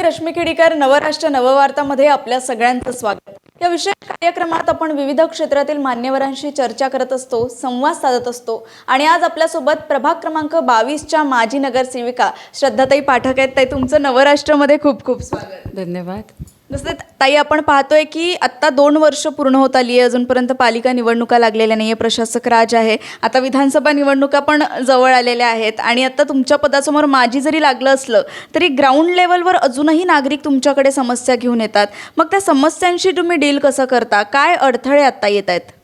मी रश्मी खेडीकर नवराष्ट्र नववार्तामध्ये आपल्या सगळ्यांचं स्वागत. या विशेष कार्यक्रमात आपण विविध क्षेत्रातील मान्यवरांशी चर्चा करत असतो संवाद साधत असतो आणि आज आपल्यासोबत प्रभाग क्रमांक बावीसच्या माजी नगरसेविका श्रद्धाताई पाठक आहेत. ताई तुमचं नवराष्ट्रमध्ये खूप खूप स्वागत. धन्यवाद. जसं ताई आपण पाहतोय की आत्ता दोन वर्ष पूर्ण होत आली आहे. अजूनपर्यंत पालिका निवडणुका लागलेल्या नाही आहे प्रशासक राज आहे. आता विधानसभा निवडणुका पण जवळ आलेल्या आहेत. आणि आता तुमच्या पदासमोर माझी जरी लागलं असलं तरी ग्राउंड लेवलवर अजूनही नागरिक तुमच्याकडे समस्या घेऊन येतात. मग त्या समस्यांशी तुम्ही डील कसं करता? काय अडथळे आत्ता येत आहेत?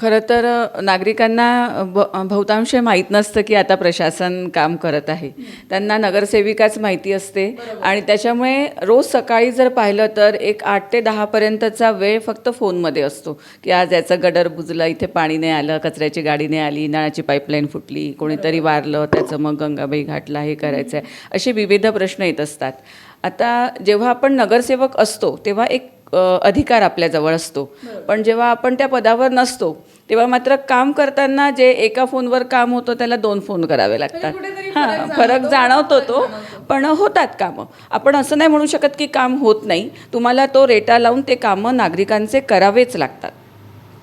खरं तर नागरिकांना ब बहुतांश माहीत नसतं की आता प्रशासन काम करत आहे. त्यांना नगरसेविकाच माहिती असते. आणि त्याच्यामुळे रोज सकाळी जर पाहिलं तर एक आठ ते दहापर्यंतचा वेळ फक्त फोनमध्ये असतो. की आज याचं गडर बुजलं इथे पाणी नाही आलं कचऱ्याची गाडी नाही आली नळाची पाईपलाईन फुटली कोणीतरी वारलं त्याचं मग गंगाबाई घाटला हे करायचं आहे असे विविध प्रश्न येत असतात. आता जेव्हा आपण नगरसेवक असतो तेव्हा एक अधिकार आपल्याजवळ असतो. पण जेव्हा आपण त्या पदावर नसतो तेव्हा मात्र काम करताना जे एका फोनवर काम होतं त्याला दोन फोन करावे लागतात. हां फरक जाणवतो. तो पण होतात कामं. आपण असं नाही म्हणू शकत की काम होत नाही. तुम्हाला तो रेटा लावून ते कामं नागरिकांचे करावेच लागतात.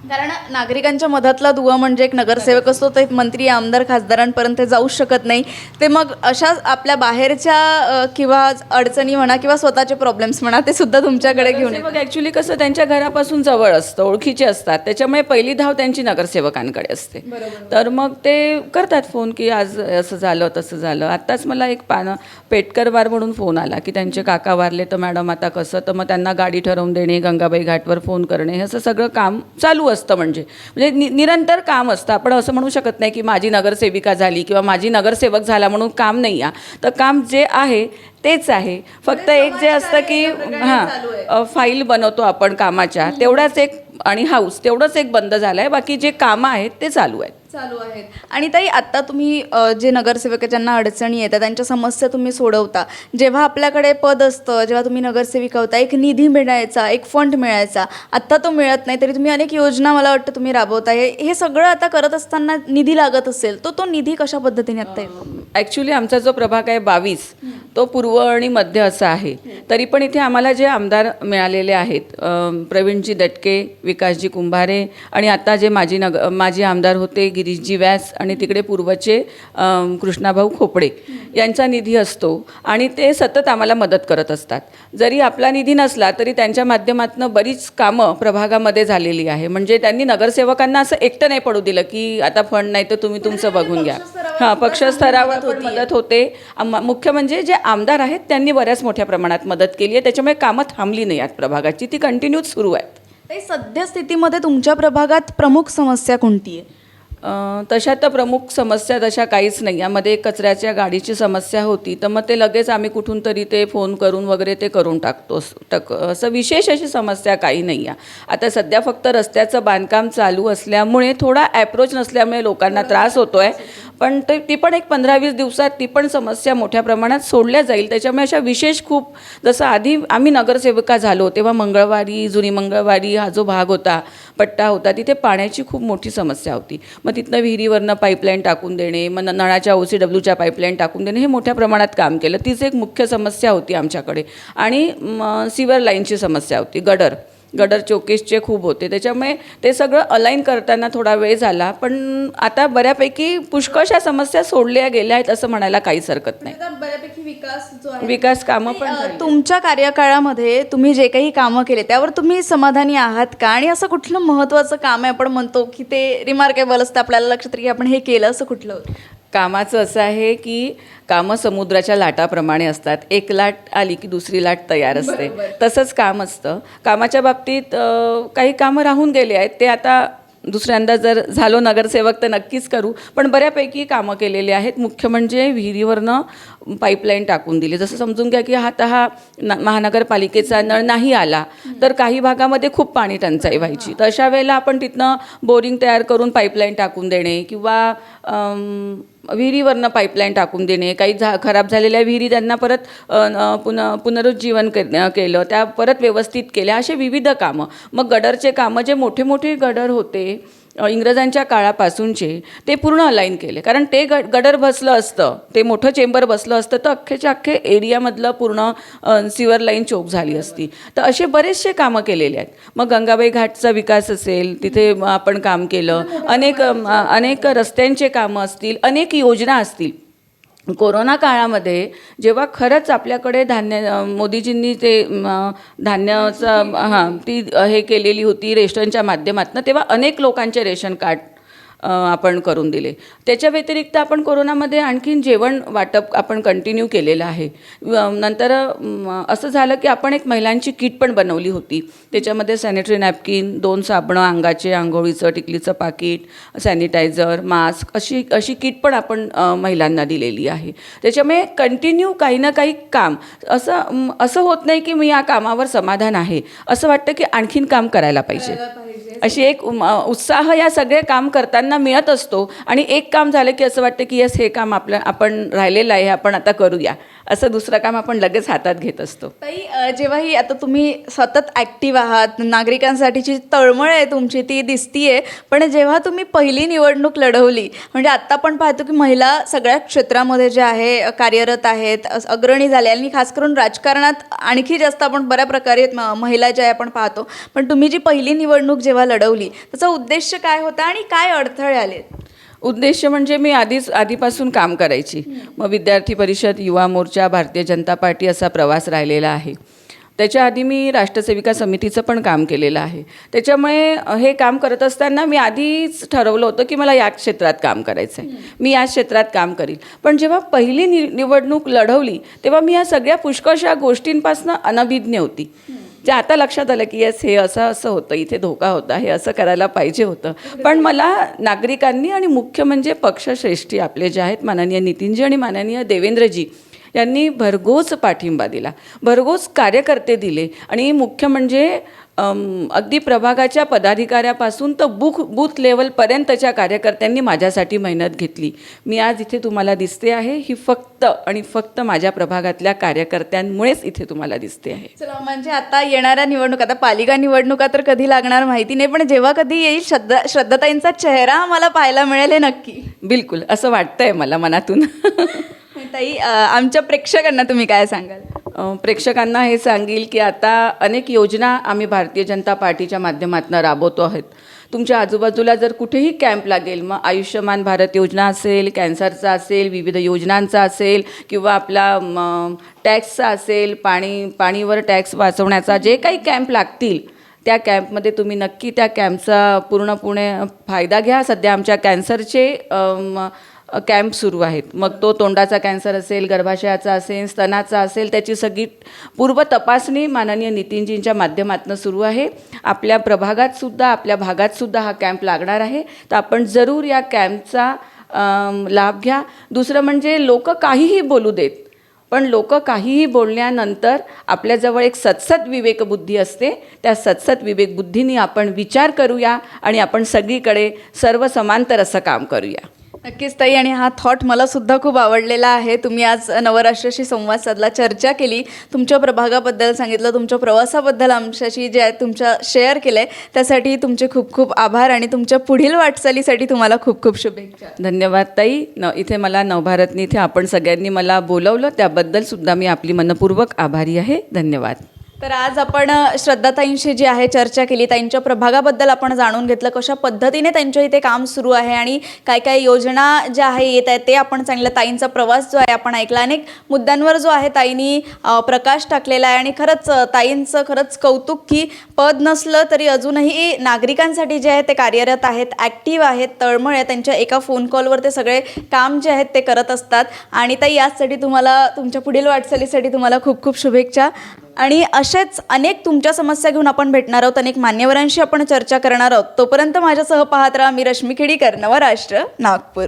कारण नागरिकांच्या मधातला दुवा म्हणजे एक नगरसेवक असतो ते मंत्री आमदार खासदारांपर्यंत जाऊ शकत नाही. ते मग अशा आपल्या बाहेरच्या किंवा अडचणी म्हणा किंवा स्वतःचे प्रॉब्लेम्स म्हणा ते सुद्धा तुमच्याकडे घेऊन मग ॲक्च्युली कसं त्यांच्या घरापासून जवळ असतं ओळखीचे असतात. त्याच्यामुळे पहिली धाव त्यांची नगरसेवकांकडे असते. तर मग ते करतात फोन की आज असं झालं तसं झालं. आत्ताच मला एक पानं पेटकर वार म्हणून फोन आला की त्यांचे काका वारले तर मॅडम आता कसं? तर मग त्यांना गाडी ठरवून देणे गंगाबाई घाटवर फोन करणे हे असं सगळं काम चालू असतं म्हणजे. म्हणजे नि निरंतर काम असतं. आपण असं म्हणू शकत नाही की माझी नगरसेविका झाली किंवा माझी नगरसेवक झाला म्हणून काम नाही आहे. तर काम जे आहे तेच आहे. फक्त एक जे असतं की हां अ, फाईल बनवतो आपण कामाच्या. तेवढाच एक आणि हाऊस तेवढंच एक बंद झालं आहे बाकी जे कामं आहेत ते चालू आहेत. चालू आहेत. आणि ताई आत्ता तुम्ही अ, जे नगरसेवक आहेत, ज्यांना अडचणी येतात त्यांच्या समस्या तुम्ही सोडवता. जेव्हा आपल्याकडे पद असतं जेव्हा तुम्ही नगरसेविका होता एक निधी मिळायचा एक फंड मिळायचा. आत्ता तो मिळत नाही तरी तुम्ही अनेक योजना मला वाटतं तुम्ही राबवताय हे सगळं आता करत असताना निधी लागत असेल तर तो निधी कशा पद्धतीने आत्ता येतो? ॲक्च्युली आमचा जो प्रभाग आहे बावीस तो पूर्व आणि मध्य असा आहे. तरी पण इथे आम्हाला जे आमदार मिळालेले आहेत अम, प्रवीणजी दटके विकासजी कुंभारे आणि आता जे माजी नग माजी आमदार होते गिरीशजी व्यास आणि तिकडे पूर्वचे कृष्णाभाऊ खोपडे यांचा निधी असतो आणि ते सतत आम्हाला मदत करत असतात. जरी आपला निधी नसला तरी त्यांच्या माध्यमातून बरीच कामं प्रभागामध्ये झालेली आहे. म्हणजे त्यांनी नगरसेवकांना असं एकटं नाही पडू दिलं की आता फंड नाही तर तुम्ही तुमचं बघून घ्या. हां पक्ष स्तरावर मदत होते. मुख्य म्हणजे जे आमदार आहेत त्यांनी बऱ्याच मोठ्या प्रमाणात मदत केली आहे. त्याच्यामुळे कामं थांबली नाही आहेत प्रभागाची. ती कंटिन्यूच सुरू आहेत. सध्या स्थितीमध्ये तुमच्या प्रभागात प्रमुख समस्या कोणती आहे? तशा तर प्रमुख समस्या तशा काहीच नाही. यामध्ये कचऱ्याच्या गाडीची समस्या होती. तर मग ते लगेच आम्ही कुठून तरी ते फोन करून वगैरे ते करून टाकतो टक असं विशेष अशी समस्या काही नाही आहे. आता सध्या फक्त रस्त्याचं बांधकाम चालू असल्यामुळे थोडा ॲप्रोच नसल्यामुळे लोकांना त्रास होतो आहे पण ते ती पण एक पंधरा वीस दिवसात ती पण समस्या मोठ्या प्रमाणात सोडल्या जाईल. त्याच्यामुळे अशा विशेष खूप जसं आधी आम्ही नगरसेविका झालो तेव्हा मंगळवारी जुनी मंगळवारी हा जो भाग होता पट्टा होता तिथे पाण्याची खूप मोठी समस्या होती. मग तिथनं विहिरीवरनं पाईपलाईन टाकून देणे मग नळाच्या ओ सी डब्ल्यूच्या पाईपलाईन टाकून देणे हे मोठ्या प्रमाणात काम केलं. तीच एक मुख्य समस्या होती आमच्याकडे. आणि सिवर लाईनची समस्या होती गडर. गडर चोकेसचे खूप होते. त्याच्यामुळे ते सगळं अलाईन करताना थोडा वेळ झाला. पण आता बऱ्यापैकी पुष्कळशा समस्या सोडल्या गेल्या आहेत असं म्हणायला काहीच हरकत नाही. बऱ्यापैकी विकास जो विकास कामं पण. तुमच्या कार्यकाळामध्ये तुम्ही जे काही कामं केले त्यावर तुम्ही समाधानी आहात का? आणि असं कुठलं महत्त्वाचं काम आहे? आपण म्हणतो की ते रिमार्केबल असतं आपल्याला लक्षात की आपण हे केलं असं कुठलं कामाचं असं आहे की कामं समुद्राच्या लाटाप्रमाणे असतात. एक लाट आली की दुसरी लाट तयार असते. तसंच काम असतं. कामाच्या बाबतीत काही कामं राहून गेले आहेत. ते आता दुसऱ्यांदा जर झालो नगरसेवक तर नक्कीच करू. पण बऱ्यापैकी कामं केलेली आहेत. मुख्य म्हणजे विहिरीवरनं पाईपलाईन टाकून दिली. जसं समजून घ्या की हा आता हा न- महानगरपालिकेचा नळ नाही आला तर काही भागामध्ये खूप पाणी टंचाई व्हायची. तर अशा वेळेला आपण तिथनं बोरिंग तयार करून पाईपलाईन टाकून देणे किंवा विहिरीवरनं पाईपलाईन टाकून देणे काही झा खराब झालेल्या विहिरी त्यांना परत पुन पुनरुज्जीवन कर केलं त्या परत व्यवस्थित केल्या असे विविध कामं. मग गडरचे कामं जे मोठे मोठे गडर होते इंग्रजांच्या काळापासूनचे ते पूर्ण अलाईन केले. कारण ते ग गडर बसलं असतं ते मोठं चेंबर बसलं असतं तर अख्खेच्या अख्खे एरियामधलं पूर्ण सिवर लाईन चोक झाली असती. तर असे बरेचसे कामं केलेले आहेत. मग गंगाबाई घाटचा विकास असेल तिथे आपण काम केलं अनेक अनेक रस्त्यांचे कामं असतील अनेक योजना असतील. कोरोना काळामध्ये जेव्हा खरंच आपल्याकडे धान्य मोदीजींनी ते धान्याचं हां ती हे केलेली होती रेशनच्या माध्यमातून तेव्हा अनेक लोकांचे रेशन कार्ड आपण करून दिले. त्याच्या व्यतिरिक्त आपण कोरोनामध्ये आणखीन जेवण वाटप आपण कंटिन्यू केलेलं आहे. नंतर असं झालं की आपण एक महिलांची किट पण बनवली होती. त्याच्यामध्ये सॅनिटरी नॅपकिन दोन साबणं अंगाचे आंघोळीचं टिकलीचं पाकिट सॅनिटायझर मास्क अशी अशी किट पण आपण महिलांना दिलेली आहे. त्याच्यामुळे कंटिन्यू काही ना काही काम. असं असं होत नाही की मी या कामावर समाधान आहे. असं वाटतं की आणखीन काम करायला पाहिजे. अशी एक उत्साह या सगळे काम करताना मिळत असतो. आणि एक काम झालं की असं वाटतं की यस हे काम आपलं आपण राहिलेलं आहे हे आपण आता करूया. असं दुसरं काम आपण लगेच हातात घेत असतो. ताई जेव्हाही आता तुम्ही सतत ॲक्टिव्ह आहात नागरिकांसाठीची तळमळ आहे तुमची ती दिसतीये पण जेव्हा तुम्ही पहिली निवडणूक लढवली म्हणजे आत्ता पण पाहतो की महिला सगळ्या क्षेत्रामध्ये जे आहे कार्यरत आहेत अग्रणी झाल्या आणि खास करून राजकारणात आणखी जास्त आपण बऱ्या प्रकारे महिला ज्या आपण पाहतो पण तुम्ही जी पहिली निवडणूक जेव्हा लढवली त्याचा उद्देश काय होता आणि काय अडथळे आले उद्देश म्हणजे मी आधीच आधीपासून काम करायची. मग विद्यार्थी परिषद युवा मोर्चा भारतीय जनता पार्टी असा प्रवास राहिलेला आहे. त्याच्या आधी मी राष्ट्रसेविका समितीचं पण काम केलेलं आहे. त्याच्यामुळे हे काम करत असताना मी आधीच ठरवलं होतं की मला या क्षेत्रात काम करायचं आहे मी या क्षेत्रात काम करील. पण जेव्हा पहिली नि निवडणूक लढवली तेव्हा मी या सगळ्या पुष्कळशा गोष्टींपासून अनभिज्ञ होती. जे आता लक्षात आलं की येस हे असं असं होतं इथे धोका होता हे असं करायला पाहिजे होतं. पण मला नागरिकांनी आणि मुख्य म्हणजे पक्षश्रेष्ठी आपले जे आहेत माननीय नितीनजी आणि माननीय देवेंद्रजी यांनी भरघोस पाठिंबा दिला भरघोस कार्यकर्ते दिले आणि मुख्य म्हणजे अगदी प्रभागाच्या पदाधिकाऱ्यापासून तर बुक बूथ लेवलपर्यंतच्या कार्यकर्त्यांनी माझ्यासाठी मेहनत घेतली. मी आज इथे तुम्हाला दिसते आहे. ही फक्त आणि फक्त माझ्या प्रभागातल्या कार्यकर्त्यांमुळेच इथे तुम्हाला दिसते आहे. चला म्हणजे आता येणाऱ्या निवडणूक आता पालिका निवडणुका तर कधी लागणार माहिती नाही पण जेव्हा कधी येईल श्रद्धा श्रद्धाताईंचा चेहरा मला पाहायला मिळेल हे नक्की. बिलकुल असं वाटतंय मला मनातून. ताई आमच्या प्रेक्षकांना तुम्ही काय सांगाल? प्रेक्षकांना हे सांगेल की आता अनेक योजना आम्ही भारतीय जनता पार्टीच्या माध्यमातून राबवतो आहोत. तुमच्या आजूबाजूला जर कुठेही कॅम्प लागेल मग आयुष्यमान भारत योजना असेल कॅन्सरचा असेल विविध योजनांचा असेल किंवा आपला टॅक्सचा असेल पाणी पाणीवर टॅक्स वाचवण्याचा जे काही कॅम्प लागतील त्या कॅम्पमध्ये तुम्ही नक्की त्या कॅम्पचा पूर्णपणे फायदा घ्या. सध्या आमच्या कॅन्सरचे कॅम्प सुरू आहेत. मग तो तोंडाचा कॅन्सर असेल गर्भाशयाचा असेल स्तनाचा असेल त्याची सगळी पूर्व तपासणी माननीय नितीनजींच्या माध्यमातून सुरू आहे. आपल्या प्रभागात सुद्धा आपल्या भागात सुद्धा हा कॅम्प लागणार आहे. तर आपण जरूर या कॅम्पचा लाभ घ्या. दुसरं म्हणजे लोक काहीही बोलू देत पण लोक काहीही बोलण्यानंतर आपल्याजवळ एक सत्सत विवेकबुद्धी असते. त्या सत्सत विवेकबुद्धीने आपण विचार करूया आणि आपण सगळीकडे सर्व समांतर असं काम करूया. नक्कीच ताई. आणि हा थॉट मला सुद्धा खूप आवडलेला आहे. तुम्ही आज नवराष्ट्राशी संवाद साधला चर्चा केली. तुमच्या प्रभागाबद्दल सांगितलं तुमच्या प्रवासाबद्दल आमच्याशी जे आहे तुमच्या शेअर केलं आहे त्यासाठी तुमचे खूप खूप आभार आणि तुमच्या पुढील वाटचालीसाठी तुम्हाला खूप खूप शुभेच्छा. धन्यवाद ताई. न इथे मला नवभारतनी इथे आपण सगळ्यांनी मला बोलवलं त्याबद्दल सुद्धा मी आपली मनपूर्वक आभारी आहे. धन्यवाद. तर आज आपण श्रद्धाताईंशी जी आहे चर्चा केली ताईंच्या प्रभागाबद्दल आपण जाणून घेतलं कशा पद्धतीने त्यांच्या इथे काम सुरू आहे आणि काय काय योजना ज्या आहे येत आहेत ते आपण सांगितलं ताईंचा प्रवास जो आहे आपण ऐकला. अनेक मुद्द्यांवर जो आहे ताईंनी प्रकाश टाकलेला आहे आणि खरंच ताईंचं खरंच कौतुक की पद नसलं तरी अजूनही नागरिकांसाठी जे आहे ते कार्यरत आहेत ॲक्टिव्ह आहेत तळमळ आहे. त्यांच्या एका फोन कॉलवर ते सगळे काम जे आहेत ते करत असतात. आणि ताई याचसाठी तुम्हाला तुमच्या पुढील वाटचालीसाठी तुम्हाला खूप खूप शुभेच्छा. आणि असेच अनेक तुमच्या समस्या घेऊन आपण भेटणार आहोत अनेक मान्यवरांशी आपण चर्चा करणार आहोत. तोपर्यंत माझ्यासह पाहत राहा मी रश्मी खेडीकर नवराष्ट्र नागपूर.